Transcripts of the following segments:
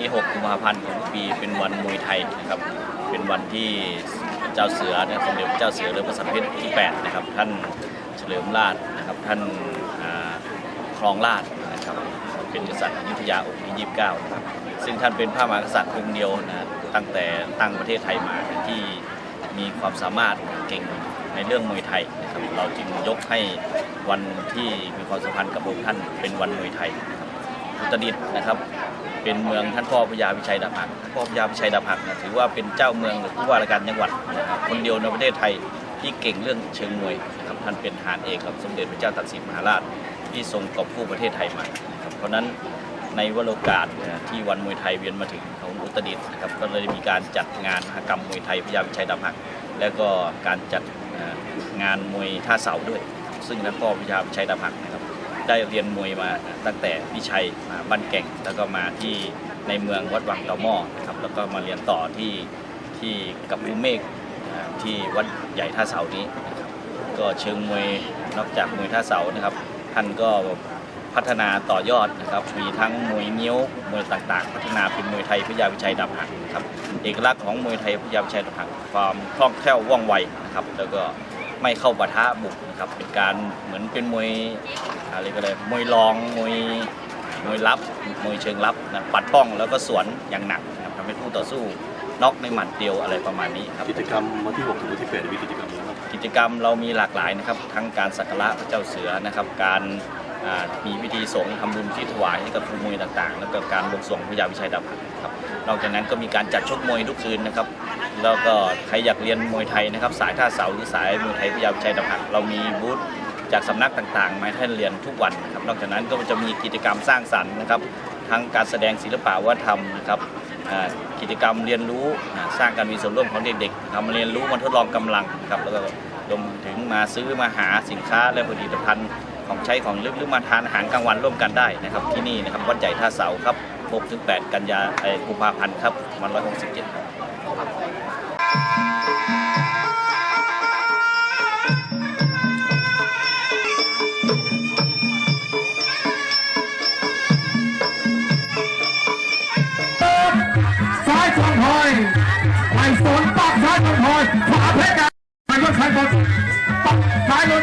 ที่6กุมภาพันธ์ของทุกปีเป็นวันมวยไทยนะครับ เป็นวันที่เจ้าเสือนะครับสมเด็จเจ้าเสือเรือประสันเพชรที่ 8 นะครับ ท่านเฉลิมราชนะครับ ท่านครองราชนะครับ เป็นกษัตริย์อยุธยาองค์ที่ 29 นะครับ ซึ่งท่านเป็นพระมหากษัตริย์องค์เดียวนะตั้งแต่ตั้งประเทศไทยมาที่มีความสามารถเก่งในเรื่องมวยไทยนะครับเราจึงยกให้วันที่มีความสัมพันธ์กับองค์ท่านเป็นวันมวยไทยนะครับอุตรดิตถ์นะครับ เป็นเมืองท่านพ่อพญาวิชัยดาบหักท่านพ่อพญาวิชัยดาบหักนะถือว่าเป็นเจ้าเมืองหรือผู้ว่าราชการจังหวัดนะครับคนเดียวในประเทศไทยที่เก่งเรื่องเชิงมวยนะครับท่านเป็นทหารเอกกับสมเด็จพระเจ้าตากสินมหาราชที่ทรงกอบกู้ประเทศไทยมาครับเพราะนั้นในวโรกาสนะที่วันมวยไทยเวียนมาถึงของอุตรดิตถ์นะครับก็เลยมีการจัดงานมหกรรมมวยไทยพญาวิชัยดาบหัก แล้วก็การจัดงานมวยท่าเสาด้วย ซึ่งท่านพ่อพญาวิชัยดาบหักนะครับ ได้เรียนมวยมาตั้งแต่พิชัยมาบ้านแก่ง แล้วก็มาที่ในเมืองวัดวังตาหม้อนะครับแล้วก็มาเรียนต่อที่ที่กับภูเมฆที่วัดใหญ่ท่าเสานี้นะครับก็เชิงมวยนอกจากมวยท่าเสานะครับท่านก็พัฒนาต่อยอดนะครับมีทั้งมวยเงี้ยวมวยต่างๆ พัฒนาเป็นมวยไทยพญาวิชัยดาบหักนะครับเอกลักษณ์ของมวยไทยพญาวิชัยดาบหักความคล่องแคล่วว่องไวนะครับแล้วก็ ไม่เข้าปะทะบุกนะครับเป็นการเหมือนเป็นมวยอะไรก็เลยมวยรองมวยมวยลับมวยเชิงลับนะปัดป้องแล้วก็สวนอย่างหนักนะครับทำให้คู่ต่อสู้น็อกในหมัดเดียวอะไรประมาณนี้ครับกิจกรรมวันที่6ถึงวันที่8มีกิจกรรมอะไรบ้างกิจกรรมเรามีหลากหลายนะครับทั้งการสักการะพระเจ้าเสือนะครับ การอ่ามีพิธีสงฆ์ทำบุญที่ถวายให้กับครูมวยต่างๆ แล้วก็การบวงสรวงพระยาวิชัยดาบหักครับนอกจากนั้นก็มีการจัดชกมวยทุกคืนนะครับ แล้วก็ใครอยากเรียนมวยไทยนะครับ สายท่าเสาหรือสายมวยไทยพยาวิชัยดาบหักเรามีบูธจากสำนักต่างๆ มาให้ท่านเรียนทุกวันนะครับ นอกจากนั้นก็จะมีกิจกรรมสร้างสรรค์นะครับทั้งการแสดงศิลปะวัฒนธรรมนะครับกิจกรรมเรียนรู้สร้างการมีส่วนร่วมของเด็กๆทำเรียนรู้มาทดลองกำลังครับแล้วก็รวมถึงมาซื้อมาหาสินค้าและผลิตภัณฑ์ ของใช้ของลึกหรือมาทานอาหารกลางวันร่วมกันได้นะครับที่นี่นะครับวัดใหญ่ท่าเสาครับ6-8กันยาเอ่อกุมภาพันธ์ครับวัน167ครับซ้ายทองพอยไม่สนปักซ้ายทองพอยขวาเพชรกันไม่ยกใครบน ซ้ายลุน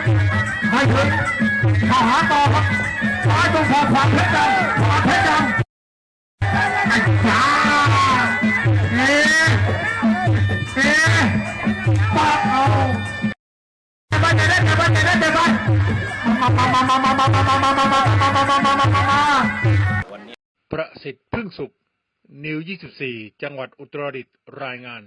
ไม่ถึงเข้าหาต่อครับซ้ายทองพอยขวาเพชรกันขวาเพชรกันไอ้จ้าเอ๊ะเอ๊ะปักเอาไปเด็ดไปเด็ดเด็ดไปมามามามามามามามามามามามามามามามาวันนี้ประสิทธิ์พึ่งสุขนิว 24 จังหวัดอุตรดิตถ์รายงาน